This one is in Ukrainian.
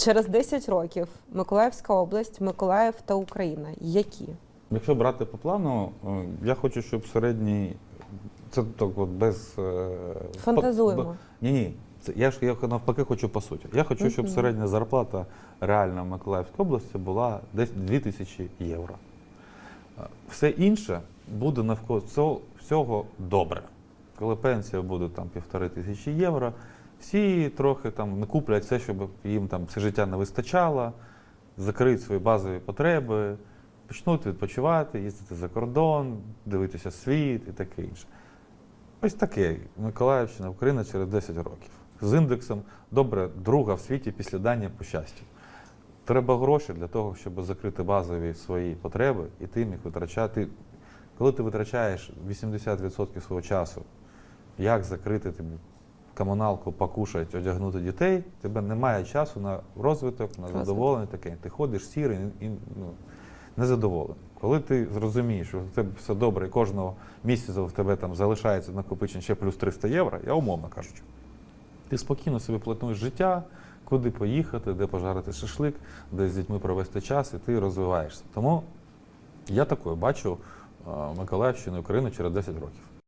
Через 10 років Миколаївська область, Миколаїв та Україна. Які? Якщо брати по плану, е, я хочу, щоб середній. Це так от без. е, Фантазуємо. Ні, ні. Це я ж я навпаки хочу по суті. Я хочу, щоб середня зарплата реальна в Миколаївській області була десь 2000 євро. Е, Все інше буде навколо цього всього добре. Коли пенсія буде там півтори тисячі євро, всі трохи там не куплять все, щоб їм там все життя не вистачало, закриють свої базові потреби, почнуть відпочивати, їздити за кордон, дивитися світ і таке інше. Ось таке Миколаївщина, Україна через 10 років. З індексом добре, друга в світі після Данії по щастю. Треба гроші для того, щоб закрити базові свої потреби, і ти міг витрачати. Коли ти витрачаєш 80% свого часу, як закрити тобі комуналку, покушати, одягнути дітей, тебе немає часу на розвиток, на задоволення таке. Ти ходиш сірий і ну, незадоволений. Коли ти зрозумієш, що в тебе все добре, і кожного місяця в тебе там залишається накопичення ще плюс 300 євро, я умовно кажучи, ти спокійно собі плануєш життя, куди поїхати, де пожарити шашлик, де з дітьми провести час, і ти розвиваєшся. Тому я такою бачу Миколаївщину і Україну через 10 років.